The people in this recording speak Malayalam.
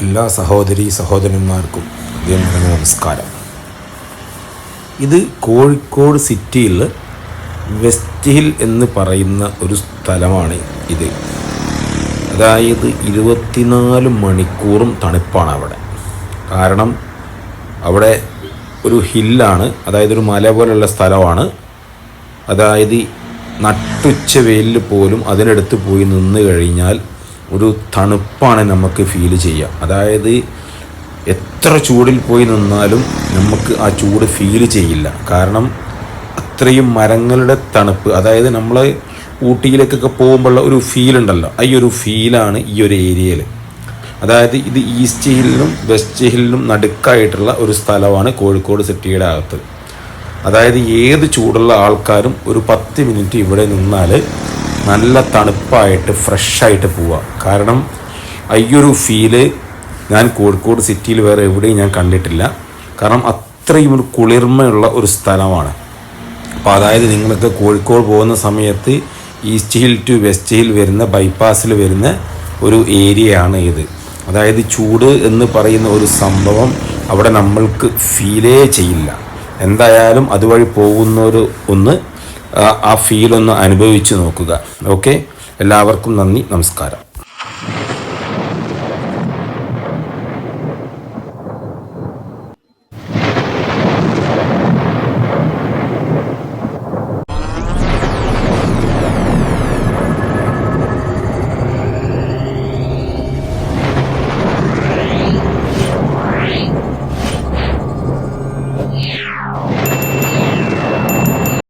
എല്ലാ സഹോദരി സഹോദരന്മാർക്കും പറഞ്ഞ നമസ്കാരം. ഇത് കോഴിക്കോട് സിറ്റിയിൽ വെസ്റ്റ് ഹിൽ എന്ന് പറയുന്ന ഒരു സ്ഥലമാണ് ഇത്. അതായത് ഇരുപത്തിനാല് മണിക്കൂറും തണുപ്പാണ് അവിടെ. കാരണം അവിടെ ഒരു ഹില്ലാണ് അതായത് ഒരു മല പോലുള്ള സ്ഥലമാണ്. അതായത് നട്ടുച്ച വെയിലിൽ പോലും അതിനടുത്ത് പോയി നിന്ന് കഴിഞ്ഞാൽ ഒരു തണുപ്പാണ് നമുക്ക് ഫീൽ ചെയ്യുക അതായത് എത്ര ചൂടിൽ പോയി നിന്നാലും നമുക്ക് ആ ചൂട് ഫീൽ ചെയ്യില്ല. കാരണം അത്രയും മരങ്ങളുടെ തണുപ്പ് അതായത് നമ്മൾ ഊട്ടിയിലേക്കൊക്കെ പോകുമ്പോഴുള്ള ഒരു ഫീൽ ഉണ്ടല്ലോ. ഈ ഒരു ഫീലാണ് ഈ ഒരു ഏരിയയിൽ അതായത് ഇത് ഈസ്റ്റ് ഹില്ലിലും വെസ്റ്റ് ഹില്ലിലും നടുക്കായിട്ടുള്ള ഒരു സ്ഥലമാണ് കോഴിക്കോട് സിറ്റിയുടെ അകത്ത്. അതായത് ഏത് ചൂടുള്ള ആൾക്കാരും ഒരു പത്ത് മിനിറ്റ് ഇവിടെ നിന്നാൽ നല്ല തണുപ്പായിട്ട് ഫ്രഷായിട്ട് പോവുക കാരണം അയ്യൊരു ഫീൽ ഞാൻ കോഴിക്കോട് സിറ്റിയിൽ വേറെ എവിടെയും ഞാൻ കണ്ടിട്ടില്ല. കാരണം അത്രയും ഒരു കുളിർമയുള്ള ഒരു സ്ഥലമാണ്. അപ്പോൾ അതായത് നിങ്ങൾക്ക് കോഴിക്കോട് പോകുന്ന സമയത്ത് East Hill to West Hill വരുന്ന ബൈപ്പാസിൽ വരുന്ന ഒരു ഏരിയയാണ് ഇത്. അതായത് ചൂട് എന്ന് പറയുന്ന ഒരു സംഭവം അവിടെ നമ്മൾക്ക് ഫീലേ ചെയ്യില്ല. എന്തായാലും അതുവഴി പോകുന്നവർ ഒന്ന് ആ- ഫീലൊന്ന് അനുഭവിച്ച് നോക്കുക. ഓക്കെ എല്ലാവർക്കും നന്ദി. നമസ്കാരം.